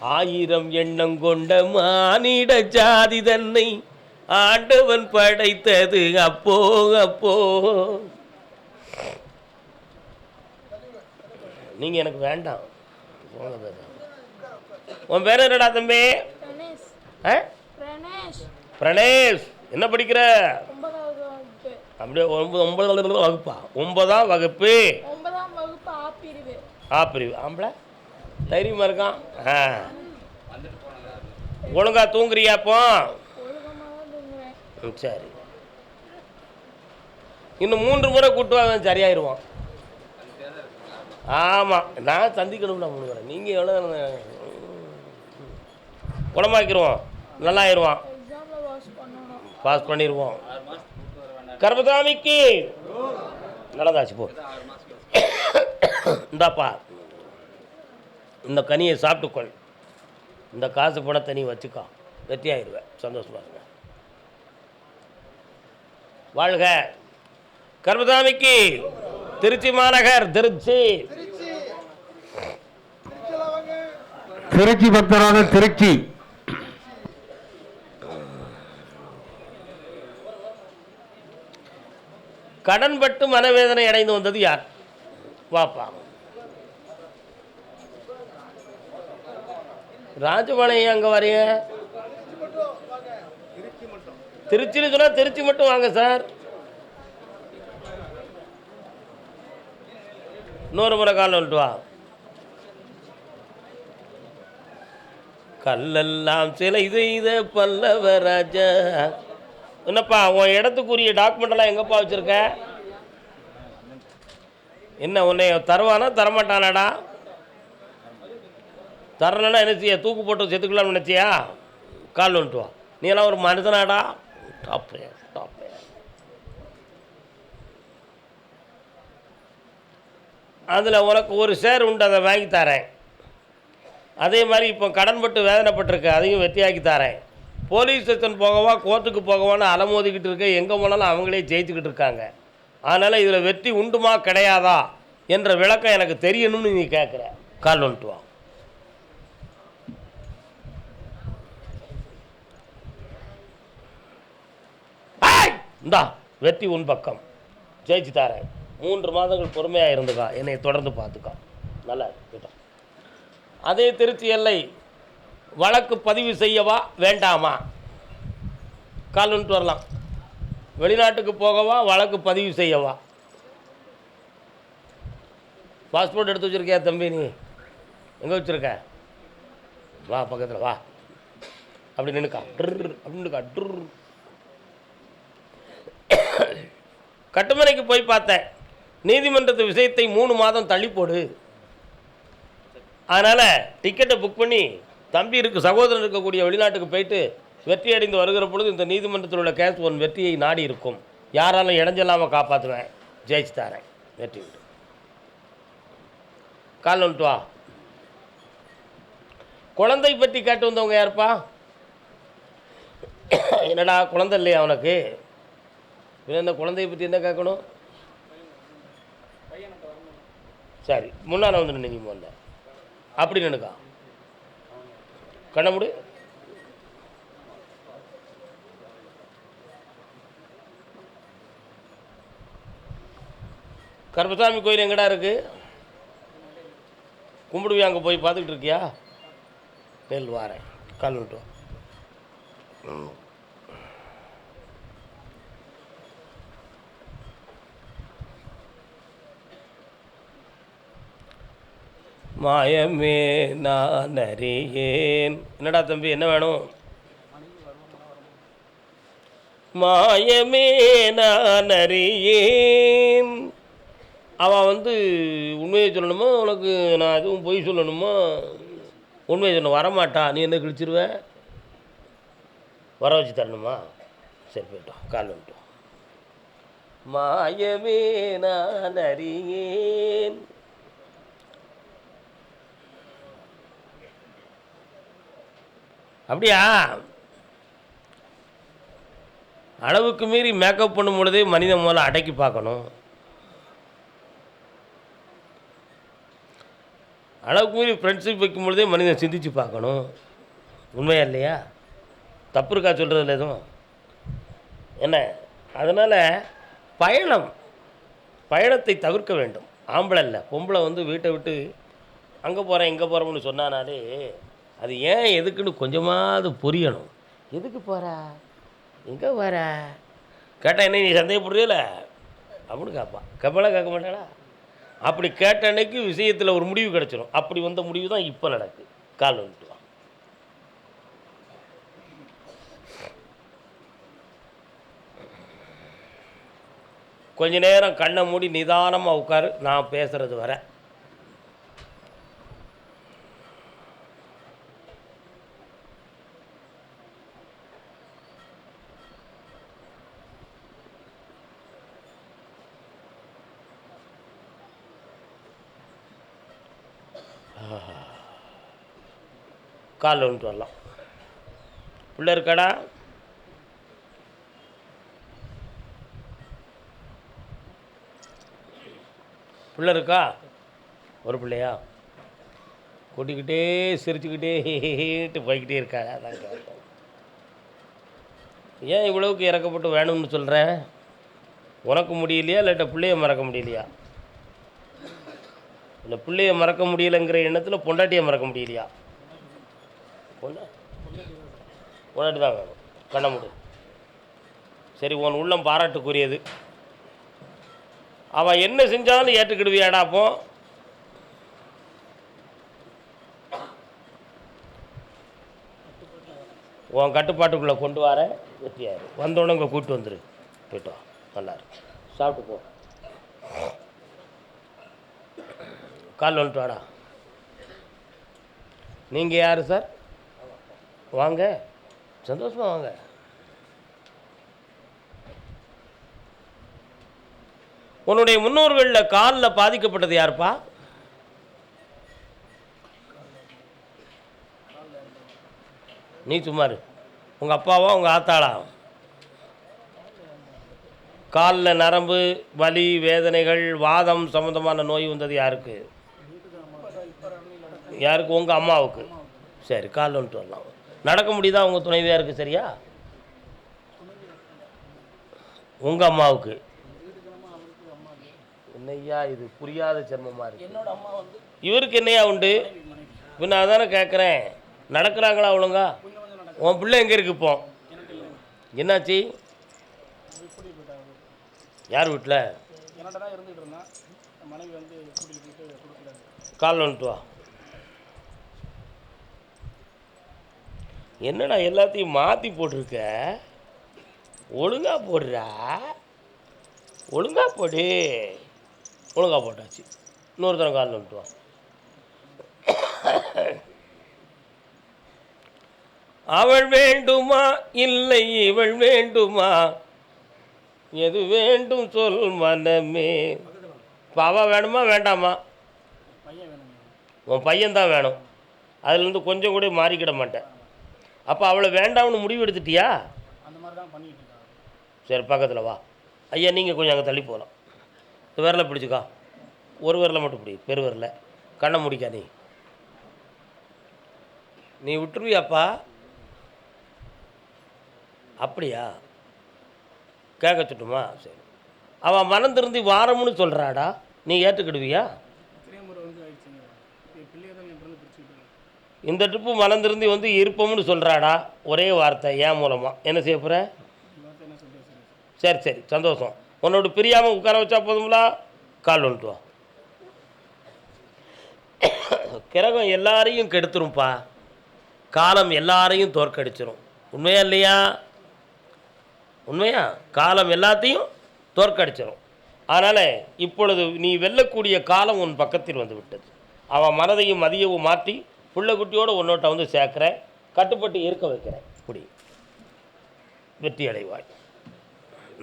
ஆயிரம் எண்ணம் கொண்ட மானிட ஜாதி தன்னை ஆண்டவன் படைத்தது. அப்போ அப்போ. நீங்க எனக்கு வேண்டாம். உன் பேர் என்னடா தம்பி? பிரணேஷ் ஆ? பிரணேஷ் பிரணேஷ் என்ன படிக்கிற? அப்படியே ஒன்பது ஒன்பதாவது வகுப்பா? ஒன்பதாம் வகுப்பு. ஆ பிரிவு ஆம்பளை? தைரியமாக இருக்கான். ஆ. ஒழுங்கா தூங்குறியா அப்போ? ம், சரி. இன்னும் மூன்று முறை கூட்டு அவன் சரியாயிருவான். ஆமாம் நான் சந்திக்கணும்னா மூணு முறை நீங்கள் எவ்வளோ குணமாக்கிடுவோம் நல்லாயிருவான். பாஸ் பண்ணிடுவோம் கர்மசாமிக்கு. நடந்தாச்சு போ. இந்தாப்பா. இந்த கனியை சாப்பிட்டுக்கொள். இந்த காசு பணத்தை நீ வச்சுக்கோ. வெற்றி ஆயிடுவேன் சந்தோஷமா இருங்க. வாழ்க. கர்மசாமிக்கு. திருச்சி மாநகர் திருச்சி. திருச்சி பக்தரான திருச்சி. கடன்பட்டு மனவேதனை அடைந்து வந்தது யார்? வாப்பா. ராஜபாளையம் அங்கே வரீங்க? திருச்சின்னு சொன்னா திருச்சி மட்டும் வாங்க சார். இன்னொரு முறை காலம் வந்துட்டு வா. கல்லெல்லாம் சிலை செய்த பல்லவ ராஜா என்னப்பா உன் இடத்துக்குரிய டாக்குமெண்ட் எல்லாம் எங்கப்பா வச்சிருக்க? என்ன உன்னை தருவானா தரமாட்டானாடா? தரலைன்னா என்ன செய்ய? தூக்கு போட்டு செத்துக்கலாம்னு நினச்சியா? கால் வந்துட்டு வா. நீ எல்லாம் ஒரு மனுஷனாடா டாப் டாப் அதில் உனக்கு ஒரு ஷேர் உண்டு அதை வாங்கி தரேன். அதே மாதிரி இப்போ கடன்பட்டு வேதனைப்பட்டிருக்க அதையும் வெற்றியாக்கி தரேன். போலீஸ் ஸ்டேஷன் போகவா கோர்ட்டுக்கு போகவான்னு அலமோதிக்கிட்டு இருக்க எங்கே போனாலும் அவங்களே ஜெயிச்சுக்கிட்டு இருக்காங்க. அதனால் இதில் வெற்றி உண்டுமா கிடையாதா? என்ற விளக்கம் எனக்கு தெரியணும்னு நீ கேட்குற கால் வந்துட்டு வா. இந்தா வெற்றி உன் பக்கம். ஜெயிச்சு தரேன் மூன்று மாதங்கள் பொறுமையாக இருந்துக்கா என்னை தொடர்ந்து பார்த்துக்கா. நல்லா கேட்டா. அதே திருச்சி எல்லை வழக்கு பதிவு செய்யவா வேண்டாமா? கால்னுட்டு வரலாம். வெளிநாட்டுக்கு போகவா வழக்கு பதிவு செய்யவா? பாஸ்போர்ட் எடுத்து வச்சுருக்கியா தம்பி நீ? எங்கே வச்சிருக்க? வா பக்கத்தில் வா. அப்படி நின்னுக்கா. ட்ரு அப்படின்னுக்கா. ட்ரு கட்டுமனைக்கு போய் பார்த்தேன். நீதிமன்றத்து விஷயத்தை மூணு மாதம் தள்ளி போடு அதனால் டிக்கெட்டை புக் பண்ணி தம்பி இருக்கு சகோதரன் இருக்கக்கூடிய வெளிநாட்டுக்கு போயிட்டு வெற்றி அடைந்து வருகிற பொழுது இந்த நீதிமன்றத்தில் உள்ள கேஸ் ஒன் வெற்றியை நாடி இருக்கும். யாராலும் இடைஞ்சலாமல் காப்பாற்றுவேன் ஜெயிச்சு தாரேன் வெற்றி விட்டு கால் வந்துட்டு வா. குழந்தை பற்றி கேட்டு வந்தவங்க யாருப்பா? என்னடா குழந்தை இல்லையா அவனுக்கு? பின்ன இந்த குழந்தைய பற்றி என்ன கேட்கணும்? சரி முன்னால் வந்து நின்று முதல்ல. அப்படி நினைக்கா கண்ண முடி. கருப்பசாமி கோயில் எங்கடா இருக்கு? கும்பிடுவியா அங்கே போய் பார்த்துக்கிட்டு இருக்கியா? நெல் வாரேன் கால் விட்டு மாயமே நான் அறியேன். என்னடா தம்பி என்ன வேணும்? மாயமே நான் அறியேன். அவன் வந்து உண்மையை சொல்லணுமா? உனக்கு நான் எதுவும் பொய் சொல்லணுமா? உண்மையை சொல்ல வரமாட்டான் நீ என்ன கிழிச்சிருவ? வர வச்சு தரணுமா? சரி போயிட்டோம் கால் வந்துட்டோம் மாயமே நான் அறியேன். அப்படியா? அளவுக்கு மீறி மேக்கப் பண்ணும் பொழுதே மனிதன் முதல்ல அடக்கி பார்க்கணும். அளவுக்கு மீறி ஃப்ரெண்ட்ஷிப் வைக்கும் பொழுதே மனிதன் சிந்திச்சு பார்க்கணும். உண்மையா இல்லையா? தப்பு இருக்கா சொல்கிறதுல எதுவும்? என்ன? அதனால் பயணம் பயணத்தை தவிர்க்க வேண்டும். ஆம்பளை இல்லை பொம்பளை வந்து வீட்டை விட்டு அங்கே போகிறேன் இங்கே போகிறோம்னு சொன்னானாலே அது ஏன் எதுக்குன்னு கொஞ்சமாவது புரியணும். எதுக்கு போகிறா எங்கே வர கேட்டால் என்ன நீ சந்தேகப்படுறீல அப்படின்னு கேட்பான். கப்பலாக கேட்க மாட்டாளா? அப்படி கேட்ட அன்னைக்கு விஷயத்தில் ஒரு முடிவு கிடச்சிரும். அப்படி வந்த முடிவு தான் இப்போ நடக்கு. கால் வந்துட்டுவான் கொஞ்ச நேரம் கண்ணை மூடி நிதானமாக உட்காரு. நான் பேசுகிறது வர. காலில் வந்துட்டு வரலாம். உள்ளே இருக்காடா? பிள்ளை இருக்கா? ஒரு பிள்ளையா? கூட்டிக்கிட்டே சிரிச்சுக்கிட்டேட்டு போய்கிட்டே இருக்காங்க அதான் கேட்டோம் ஏன் இவ்வளவுக்கு இறக்கப்பட்டு வேணும்னு சொல்கிறேன் உனக்கு முடியலையா இல்லாட்ட பிள்ளைய மறக்க முடியலையா? இந்த பிள்ளைய மறக்க முடியலைங்கிற எண்ணத்தில் பொண்டாட்டியை மறக்க முடியலையா? பொண்டா பொண்டாட்டி தான் வேணும் கண்ண முடி. சரி உன் உள்ளம் பாராட்டுக்குரியது. அவன் என்ன செஞ்சாலும் ஏற்றுக்கிடுவியாடா அப்போ உன் கட்டுப்பாட்டுக்குள்ளே கொண்டு வர வெற்றியாரு வந்தோடனே இங்கே கூப்பிட்டு வந்துரு. போயிட்டோம் வா. நல்லா இருக்கு சாப்பிட்டு போ. கால் வந்துட்டு வாடா. நீங்கள் யார் சார்? வாங்க. சந்தோஷமாக வாங்க. உன்னுடைய முன்னோர்களில் காலில் பாதிக்கப்பட்டது யாருப்பா? நீ சும்மாரு உங்கள் அப்பாவா உங்கள் ஆத்தாளா? காலில் நரம்பு வலி வேதனைகள் வாதம் சம்மந்தமான நோய் வந்தது யாருக்கு? யாருக்கு? உங்கள் அம்மாவுக்கு. சரி கால் வந்துட்டு வரலாம். நடக்க முடியுதா உங்கள் துணைவியாருக்கு சரியா? உங்கள் அம்மாவுக்கு. என்னய்யா இது? புரியாத ஜென்மமாக இருக்கு. இவருக்கு என்னையா உண்டு? பின்ன அதானே கேட்குறேன் நடக்கிறாங்களா ஒழுங்கா? உன் பிள்ளை எங்கே இருக்கு இப்போ? என்னாச்சு? யார் வீட்டில் தான் கால் வந்துட்டு வா. என்னடா எல்லாத்தையும் மாற்றி போட்டிருக்க? ஒழுங்கா போடுறா? ஒழுங்கா போடு. ஒழுங்கா போட்டாச்சு. இன்னொரு தரம் கால் வந்துட்டு வா. அவள் வேண்டுமா? இல்லை இவள் வேண்டுமா? எது வேண்டும் சொல் மனமே. பாவா வேணுமா? வேண்டாமா? உன் பையன்தான் வேணும். அதுலேருந்து கொஞ்சம் கூட மாறிக்கிட மாட்டேன். அப்போ அவளை வேண்டாம்னு முடிவு எடுத்துட்டியா? அந்த மாதிரி தான் பண்ணிட்டு சரி பக்கத்தில் வா. ஐயா நீங்கள் கொஞ்சம் அங்கே தள்ளி போகலாம் இந்த விரலை பிடிச்சிக்கா. ஒரு விரலை மட்டும் பிடி பெரு விரலை. கண்ணை முடிக்கா நீ. நீ விட்டுருவியாப்பா? அப்படியா? கேட்க சுட்டுமா சரி. அவன் மனம் திருந்தி வாரம்னு சொல்கிறாடா நீ ஏற்றுக்கிடுவியா எத்தனையோ முறை வந்து ஆயிடுச்சுங்க என் பிள்ளைய தான் என் பிறந்து பிடிச்சிக்கிட்டு இந்த ட்ரிப்பு மலர்ந்திருந்து வந்து இருப்போம்னு சொல்கிறாடா ஒரே வார்த்தை ஏன் மூலமாக என்ன செய்ய போகிற சரி சரி சந்தோஷம். உன்னோட பிரியாமல் உட்கார வச்சா போதுங்களா கால் வந்துட்டு வா. கிரகம் எல்லாரையும் கெடுத்துரும்ப்பா காலம் எல்லாரையும் தோற்கடிச்சிரும். உண்மையா இல்லையா? உண்மையா? காலம் எல்லாத்தையும் தோற்கடிச்சிரும். அதனால் இப்பொழுது நீ வெல்லக்கூடிய காலம் உன் பக்கத்தில் வந்து விட்டது. அவன் மனதையும் மதியவும் மாற்றி புள்ள குட்டியோடு உன்னோட்ட வந்து சேர்க்குறேன். கட்டுப்பட்டு இருக்க வைக்கிறேன். குடி. வெற்றி அடைவாய்.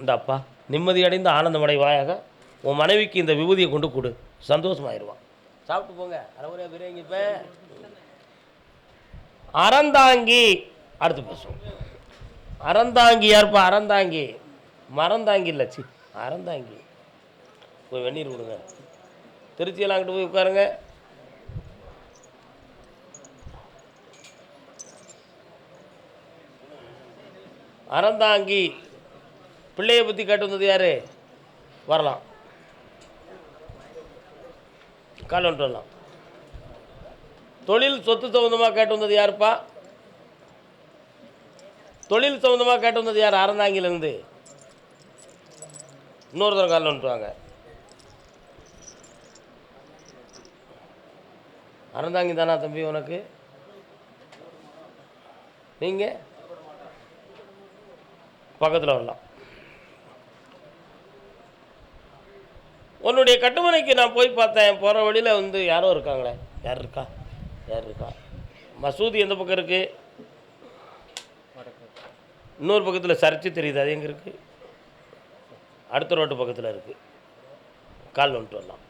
இந்தாப்பா நிம்மதி அடைந்து ஆனந்தமடைவாயாக உன் மனைவிக்கு இந்த விபூதியை கொண்டு கொடு. சந்தோஷமாயிருவான். சாப்பிட்டு போங்க. அரைமுறையாக பிரியாணி இப்போ. அறந்தாங்கி அடுத்து பேசுவோம். அறந்தாங்கி யார்ப்பா? அறந்தாங்கி. மறந்தாங்கி இல்லை சி. அறந்தாங்கி. போய் வெந்நீர் கொடுங்க. திருச்சியெல்லாம் அங்கிட்டு போய் உட்காருங்க. அறந்தாங்கி. பிள்ளையை பற்றி கேட்டு வந்தது யார்? வரலாம். கால் வந்துட்டு வரலாம். தொழில் சொத்து சம்மந்தமாக கேட்டு வந்தது யாருப்பா? தொழில் சம்மந்தமாக கேட்டு வந்தது யார்? அறந்தாங்கிலேருந்து இன்னொரு தரம் கால் வந்துட்டு வாங்க. அறந்தாங்கி தானா தம்பி உனக்கு? நீங்கள் பக்கத்தில் வரலாம். உன்னுடைய கட்டுமனைக்கு நான் போய் பார்த்தேன். போகிற வழியில் வந்து யாரோ இருக்காங்களே? யார் இருக்கா? யார் இருக்கா? மசூதி எந்த பக்கம் இருக்குது இன்னொரு பக்கத்தில் சர்ச்சு தெரியுது. அது எங்கே இருக்குது அடுத்த ரோட்டு பக்கத்தில் இருக்குது கால் வந்துட்டு வரலாம்.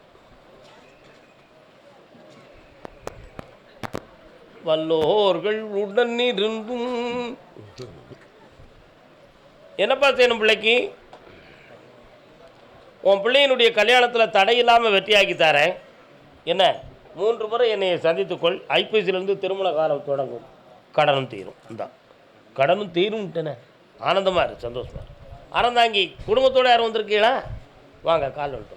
வல்லோர்கள் உடன் இருந்தும் என்னப்பா செய்யணும் பிள்ளைக்கு? உன் பிள்ளையினுடைய கல்யாணத்தில் தடையில்லாமல் வெற்றியாக்கி தரேன். என்ன? மூன்று முறை என்னை சந்தித்துக்கொள். ஐப்பசியிலேருந்து திருமண காலம் தொடங்கும். கடனும் தீரும். இந்தா. கடனும் தீரும்ட்டேனே ஆனந்தமாக இரு சந்தோஷமா இரு. அறந்தாங்கி குடும்பத்தோடு யாரும் வந்திருக்கீங்களா? வாங்க கால் வந்துட்டு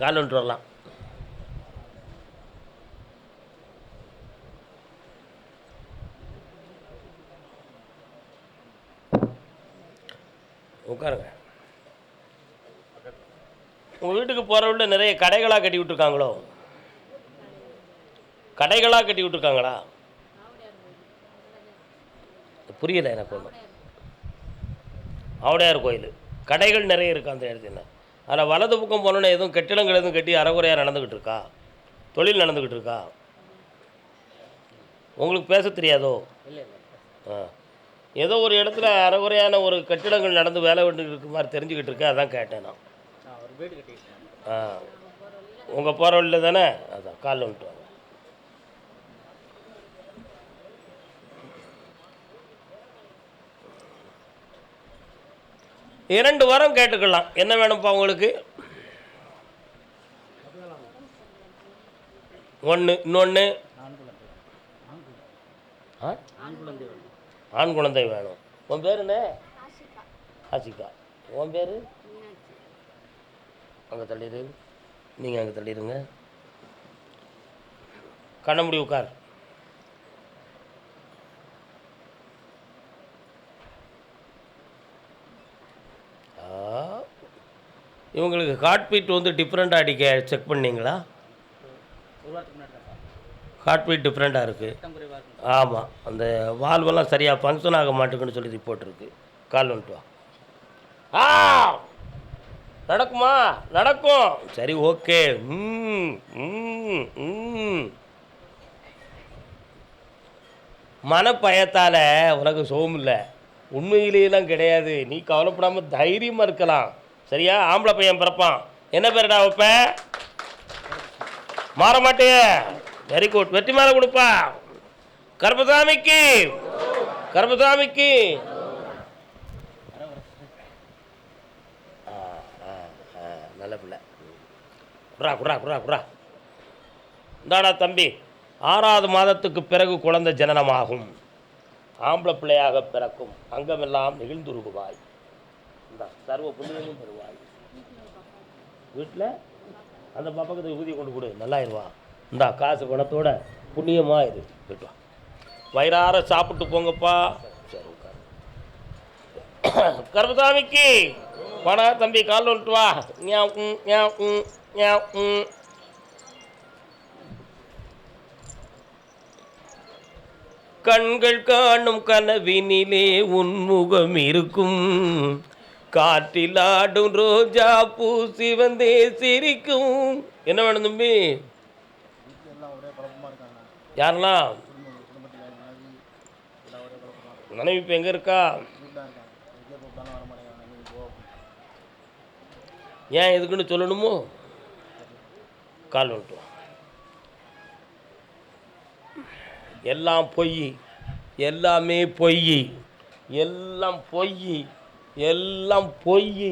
கால் ஒன்று வரலாம். உட்காருங்க. உங்கள் வீட்டுக்கு போகிற வழியில் நிறைய கடைகளாக கட்டி விட்டுருக்காங்களோ? கடைகளாக கட்டி விட்டுருக்காங்களா? புரியலை எனக்கு ஒன்றும் ஆவுடையார் கோயில். கடைகள் நிறைய இருக்கு அந்த இடத்துல. அதில் வலது பக்கம் போனோன்னே எதுவும் கட்டிடங்கள் எதுவும் கட்டி அறகுறையாக நடந்துக்கிட்டு இருக்கா தொழில் நடந்துக்கிட்டு இருக்கா உங்களுக்கு பேச தெரியாதோ? ஆ. ஏதோ ஒரு இடத்துல அறகுறையான ஒரு கட்டிடங்கள் நடந்து வேலை வேண்டி இருக்கு மாதிரி தெரிஞ்சுக்கிட்டு இருக்கேன். அதான் கேட்டேன் நான். ஆ உங்கள் போகிற வழியில் தானே? அதான் காலில் வந்துட்டு வாங்க. இரண்டு வாரம் கேட்டுக்கலாம். என்ன வேணும்ப்பா உங்களுக்கு? ஒன்று இன்னொன்று ஆ? ஆண் குழந்தை வேணும். உன் பேர் என்ன? ஆசிகா உன் பேர்? அங்கே தள்ளிடு நீங்கள் அங்கே தள்ளிடுங்க கண்ணமுடி உட்கார். ஆ. இவங்களுக்கு ஹார்ட் பீட் வந்து டிஃப்ரெண்ட்டாக அடிக்க செக் பண்ணீங்களா? ஒரு வாரத்துக்கு முன்னாடி தான் ஹார்ட் பீட் டிஃப்ரெண்ட்டாக இருக்குது ஆமாம் அந்த வால்வெல்லாம் சரியாக ஃபங்க்ஷன் ஆக மாட்டேங்குன்னு சொல்லி ரிப்போர்ட் இருக்குது கால் வந்துட்டு வா. ஆ! நடக்குமா? நடக்கும். சரி ஓகே ம் ம் ம். மனப்பயத்தால் உனக்கு சோகம் இல்லை. உண்மையிலேயெல்லாம் கிடையாது. நீ கவலைப்படாமல் தைரியமாக இருக்கலாம். சரியா? ஆம்பளை பையன் பிறப்பான். என்ன பேருடா வைப்ப மாற மாட்டேய. வெரி குட் வெற்றி மாலை கொடுப்பா. கருப்பசாமிக்கு. கருப்பசாமிக்கு. நல்ல பிள்ளை. குரா குரா குரா குரா இந்தாடா தம்பி. ஆறாவது மாதத்துக்கு பிறகு குழந்தை ஜனனமாகும். ஆம்பளை பிள்ளையாக பிறக்கும். அங்கமெல்லாம் நெகிழ்ந்துருகுவாய். இந்த சர்வ புண்ணியமும் பெறுவாய். வீட்டில் அந்த பாப்பாக்கு விபூதி கொண்டு கொடு. நல்லாயிருவா. இந்தா காசு பணத்தோட புண்ணியமாக இது போயிட்டு வயிறார சாப்பிட்டு போங்கப்பா. சரி உட்காரு. கர்மசாமிக்கு வாடா தம்பி கால் வந்துட்டு வா. கண்கள் காணும் கனவினிலே உன்முகம் இருக்கும். காற்றில் ஆடும் ரோஜா பூ சிவந்தே சிரிக்கும். என்ன வேணும் தம்பி எல்லாம் ஒரே குழப்பமாக இருக்காங்க யாரெல்லாம் மனைவி இப்போ எங்கே இருக்கா? ஏன் எதுக்குன்னு சொல்லணுமோ? கால் வந்துட்டோம் எல்லாம் பொய் எல்லாமே பொய் எல்லாம் பொய் எல்லாம் பொய்.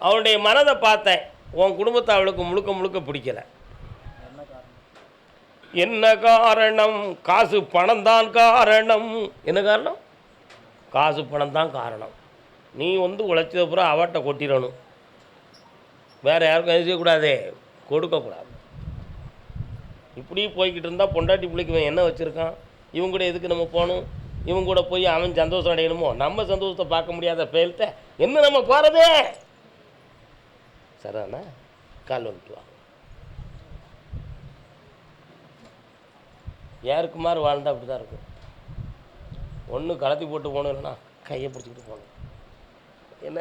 அவனுடைய மனதை பார்த்தேன். உன் குடும்பத்தை அவளுக்கு முழுக்க முழுக்க பிடிக்கல. என்ன காரணம்? காசு பணம் தான் காரணம். என்ன காரணம்? காசு பணம் தான் காரணம். நீ வந்து உழைச்சதுப்புறம் அவட்ட கொட்டிடணும். வேறு யாருக்கும் எது செய்யக்கூடாதே. கொடுக்கக்கூடாது. இப்படி போய்கிட்டு இருந்தால் பொண்டாட்டி பிள்ளைக்கு இவன் என்ன வச்சுருக்கான்? இவங்க கூட எதுக்கு நம்ம போகணும்? இவங்க கூட போய் அவன் சந்தோஷம் அடையணுமோ? நம்ம சந்தோஷத்தை பார்க்க முடியாத பேல்த்த என்ன நம்ம போகிறதே சரிதானே? கால் வந்துட்டு வா யாருக்குமாறு வாழ்ந்தா அப்படி தான் இருக்கும். ஒன்று கலத்தி போட்டு போகணும் இல்லைன்னா கையை பிடிச்சிக்கிட்டு போகணும். என்ன?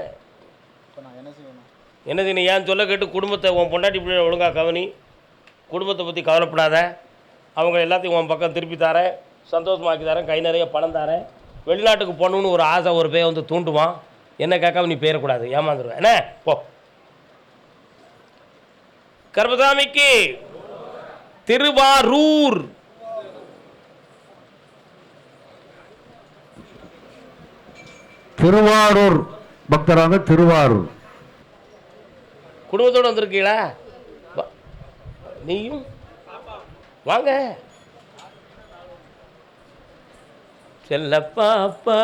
என்ன செய்யணும்? என்னது நீ ஏன் சொல்ல கேட்டு குடும்பத்தை உன் பொண்டாட்டி பிள்ளைய ஒழுங்காக கவனி. குடும்பத்தை பற்றி கவலைப்படாத. அவங்க எல்லாத்தையும் உன் பக்கம் திருப்பி தரேன். சந்தோஷமாக்கி தரேன். கை நிறைய பணம் தரேன். வெளிநாட்டுக்கு போகணுன்னு ஒரு ஆசை ஒரு பேர் வந்து தூண்டுவான். என்ன கேட்காம நீ பேரக்கூடாது. ஏமாந்துருவேன் என்ன? போ. கர்மசாமிக்கு திருவாரூர். திருவாரூர். பக்தராங்க திருவாரூர். குடும்பத்தோடு வந்திருக்கீங்களா? நீயும்? வாங்க. செல்ல பாப்பா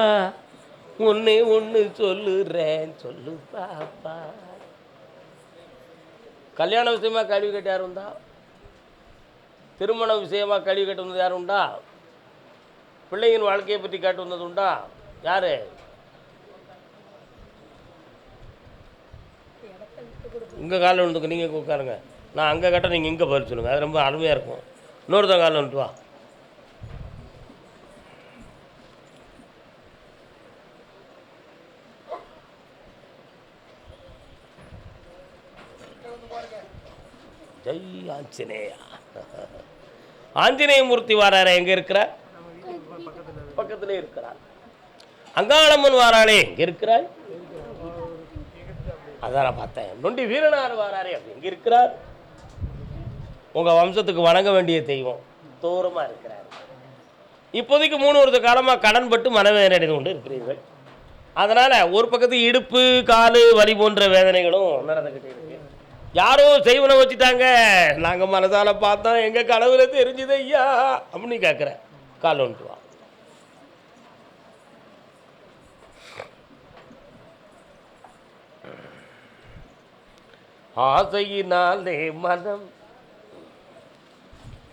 ஒன்னே ஒன்று சொல்லுறேன். சொல்லு பாப்பா. கல்யாண விஷயமா கழிவு கட்ட யார் உண்டா? திருமண விஷயமா கழிவு கட்டு வந்தது யார் உண்டா? பிள்ளையின் வாழ்க்கையை பற்றி கேட்டு வந்தது உண்டா? யாரு? இங்கே காலில் விழுந்துக்கு நீங்கள் உட்காருங்க. நான் அங்கே கட்ட நீங்கள் இங்கே பதில் சொல்லுங்கள் அது ரொம்ப அருமையாக இருக்கும். இன்னொருத்தன் காலில் வந்துட்டு வா. ஜெய் ஆஞ்சநேயா. ஆஞ்சநேய மூர்த்தி வாராரே எங்கே இருக்கிறார்? பக்கத்திலே இருக்கிறார். அங்காளம்மன் வாராளே எங்கே இருக்கிறாய்? அதான் நான் பார்த்தேன். நொண்டி வீரனார் வாராரே அப்படி எங்கே இருக்கிறார். உங்கள் வம்சத்துக்கு வணங்க வேண்டிய தெய்வம். தூரமாக இருக்கிறார். இப்போதைக்கு மூணு வருஷ காலமாக கடன்பட்டு மனவேதனை அடைந்து கொண்டு இருக்கிறீர்கள். அதனால் ஒரு பக்கத்து இடுப்பு காலு வலி போன்ற வேதனைகளும் நடந்துக்கிட்டே இருக்கு. யாரோ செய்வனை வச்சுட்டாங்க. நாங்கள் மனசால பார்த்தோம் எங்கள் கனவுல தெரிஞ்சுது ஐயா அப்படின்னு கேட்குறேன் கால் ஒன்று வா ஆசையினாலே மனம்.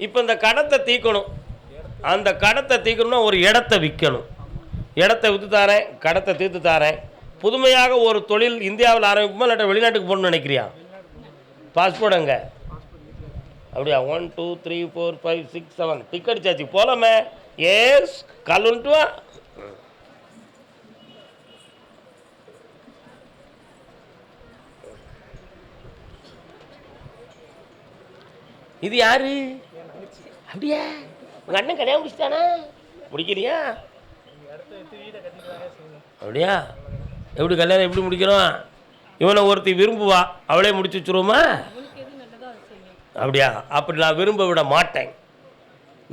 இப்போ இந்த கடத்தை தீக்கணும். அந்த கடத்தை தீக்கணும்னா ஒரு இடத்த விற்கணும். இடத்த விற்று தாரேன் கடத்தை தீர்த்து தாரேன். புதுமையாக ஒரு தொழில் இந்தியாவில் ஆரம்பிக்குமா இல்லாட்ட வெளிநாட்டுக்கு போகணும்னு நினைக்கிறியா? பாஸ்போர்டுங்க அப்படியா? One two three four five six seven ticket சாச்சு போகலாமே ஏஸ் கல்லுன்ட்டு வா இது யாரு? அப்படியா? உங்கள் அண்ணன் கல்யாணம் முடிச்சுட்டானா? முடிக்கலையா? அப்படியா? எப்படி கல்யாணம் எப்படி முடிக்கிறோம்? இவனை ஒருத்தி விரும்புவா அவளே முடிச்சு வச்சுருவோமா? அப்படியா? அப்படி நான் விரும்ப விட மாட்டேன்.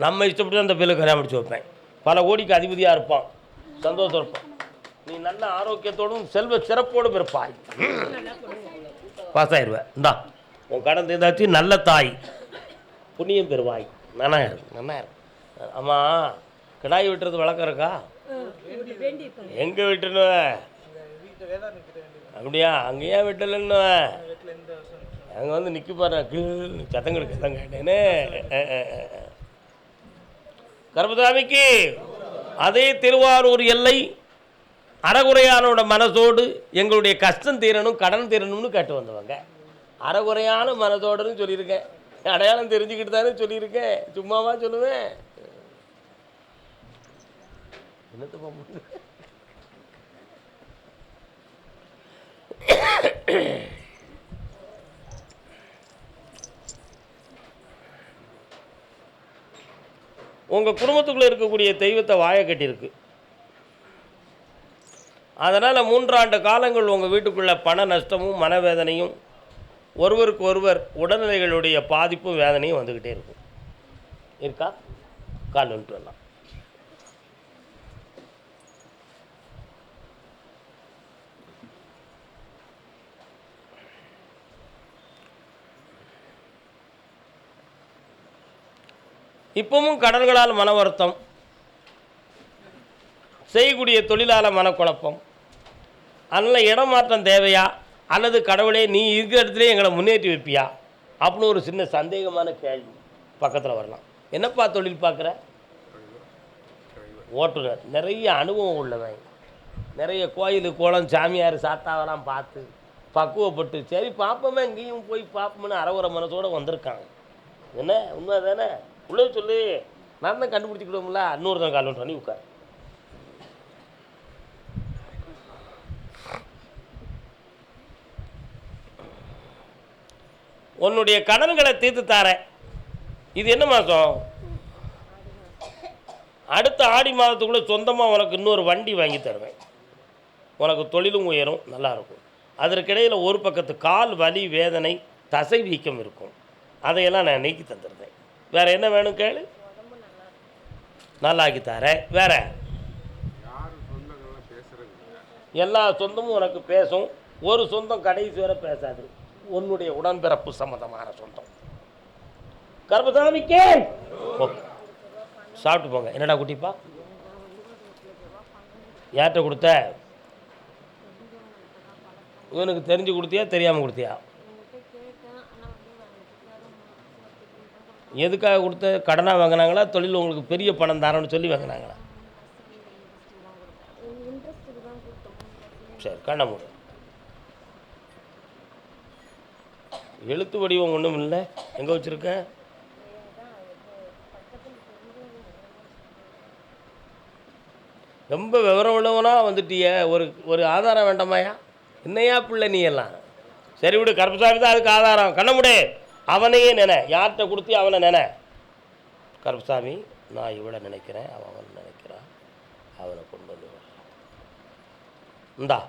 நம்ம இஷ்டப்பட்டு அந்த பிள்ளை கல்யாணம் முடிச்சு வைப்பேன். பல கோடிக்கு அதிபதியாக இருப்பான். சந்தோஷம் இருப்பான். நீ நல்ல ஆரோக்கியத்தோடும் செல்வ சிறப்போடும் இருப்பாய் பாஸ் ஆயிடுவேன் இந்தா உன் கடன் தீர்ந்தாச்சு நல்ல தாய். புண்ணியம் பெறுவாய். நானா இருக்கு ஆமாம் கிடாய் விட்டுறது வழக்கம் இருக்கா? எங்கே விட்டுருவ அப்படியா? அங்கேயே விட்டலன்னு அங்கே வந்து நிற்க பாரு தான் கேட்டேனே கர்மசாமிக்கு அதே திருவாரூர் எல்லை அறகுறையானோட மனசோடு எங்களுடைய கஷ்டம் தீரணும் கடன் தீரணும்னு கேட்டு வந்தவங்க. அறகுறையான மனசோடுன்னு சொல்லியிருக்கேன். அடையாளம் தெரிஞ்சுக்கிட்டு தானே சொல்லியிருக்கேன். சும்மாவா சொல்லுவேன். என்னத்தை பண்ண உங்கள் குடும்பத்துக்குள்ளே இருக்கக்கூடிய தெய்வத்தை வாயை கட்டியிருக்கு. அதனால் மூன்றாண்டு காலங்கள் உங்கள் வீட்டுக்குள்ளே பண நஷ்டமும் மனவேதனையும் ஒருவருக்கு ஒருவர் உடல்நிலைகளுடைய பாதிப்பும் வேதனையும் வந்துக்கிட்டே இருக்கும். இருக்கா? கால் வந்துட்டு வரலாம். இப்பவும் கடன்களால் மன வருத்தம் செய்யக்கூடிய தொழிலாளர் மனக்குழப்பம் அதனால் இடமாற்றம் தேவையா? அல்லது கடவுளே நீ இருக்கிற இடத்துலயே எங்களை முன்னேற்றி வைப்பியா? அப்படின்னு ஒரு சின்ன சந்தேகமான கேள்வி பக்கத்தில் வரலாம். என்னப்பா தொழில் பார்க்குற? ஓட்டுநர். நிறைய அனுபவம் உள்ளவன். நிறைய கோயில் கோலம் சாமியார் சாத்தாவெல்லாம் பார்த்து பக்குவப்பட்டு சரி பார்ப்போமே இங்கேயும் போய் பார்ப்போம்னு அறவுற மனசோடு வந்திருக்காங்க. என்ன? உண்மை தானே உள்ளே சொல்லு. நான் தான் கண்டுபிடிச்சிக்கிட்டோம்ல இன்னொருத்தன் கால் பண்ணி உட்கார். உன்னுடைய கடன்களை தீர்த்து தாரேன். இது என்ன மாதம் அடுத்த ஆடி மாதத்துக்குள்ளே சொந்தமாக உனக்கு இன்னொரு வண்டி வாங்கி தருவேன். உனக்கு தொழிலும் உயரும் நல்லாயிருக்கும் அதற்கிடையில் ஒரு பக்கத்து கால் வலி வேதனை தசை வீக்கம் இருக்கும். அதையெல்லாம் நான் நீக்கி தந்துடுறேன். வேறு என்ன வேணும் கேளு? நல்லாக்கி தரேன். வேற? எல்லா சொந்தமும் உனக்கு பேசும். ஒரு சொந்தம் கடைசி வரை பேசாது. உன்னுடைய உடன்பிறப்பு சம்பந்தமான சொந்தம் கர்மசாமிக்கே ஓ சாப்பிட்டு போங்க. என்னடா குட்டிப்பா? யார்கிட்ட கொடுத்த? இவனுக்கு தெரிஞ்சு கொடுத்தியா தெரியாமல் கொடுத்தியா? எதுக்காக கொடுத்த? கடனாக வாங்கினாங்களா? தொழில் உங்களுக்கு பெரிய பணம் தரேன்னு சொல்லி வாங்கினாங்களா? சரி கண்ண மூடு. எழுத்து வடிவம் ஒன்றும் இல்லை. எங்கே வச்சுருக்க? ரொம்ப விவரம் உள்ளவனா வந்துட்டிய. ஒரு ஒரு ஆதாரம் வேண்டாமாயா? என்னையா பிள்ளை நீ எல்லாம்? சரி விடு கருப்பசாமி தான் அதுக்கு ஆதாரம். கண்ணமுடே அவனையே நினை. யார்கிட்ட கொடுத்து அவனை நினை? கருப்பசாமி நான் இவளை நினைக்கிறேன் அவன் அவன் நினைக்கிறான். அவனை கொண்டு வந்து இந்தா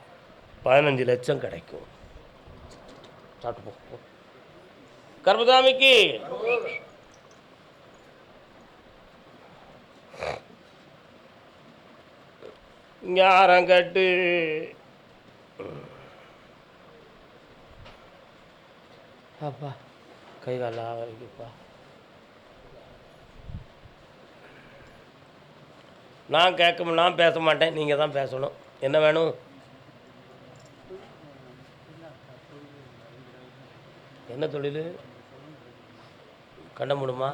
பதினஞ்சு லட்சம் கிடைக்கும். சாப்பிட்டு போ, போ கருப்பசாமிக்கு ஞாரங்கட்டு அப்பா கை காலாம் வரைக்குப்பா நான் கேட்க நான் பேச மாட்டேன் நீங்கள் தான் பேசணும். என்ன வேணும் என்ன தொழில்? கண்ட முடியுமா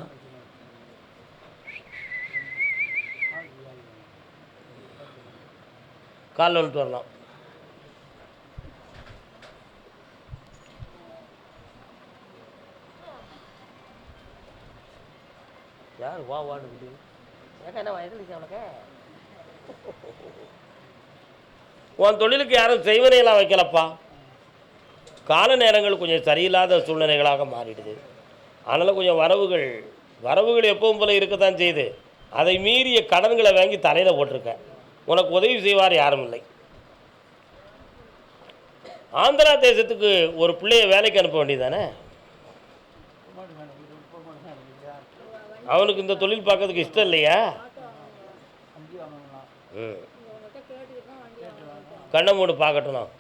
காலில் வந்துட்டு வரலாம். யார்? வா வாடுது ஏக்கா என்ன வயதில் அவனுக்கு உன் தொழிலுக்கு யாரும் செய்வனையெல்லாம் வைக்கலப்பா. கால நேரங்கள் கொஞ்சம் சரியில்லாத சூழ்நிலைகளாக மாறிடுது. அதனால் கொஞ்சம் வரவுகள் வரவுகள் எப்பவும் போல் இருக்கத்தான் செய்யுது அதை மீறிய கடன்களை வாங்கி தலையில் போட்டிருக்கேன் உனக்கு உதவி செய்வார் யாரும் இல்லை. ஆந்திரா தேசத்துக்கு ஒரு பிள்ளைய வேலைக்கு அனுப்ப வேண்டியதானே அவனுக்கு இந்த தொழில் பார்க்கறதுக்கு இஷ்டம் இல்லையா? கண்ணை மூடு பார்க்கட்டும்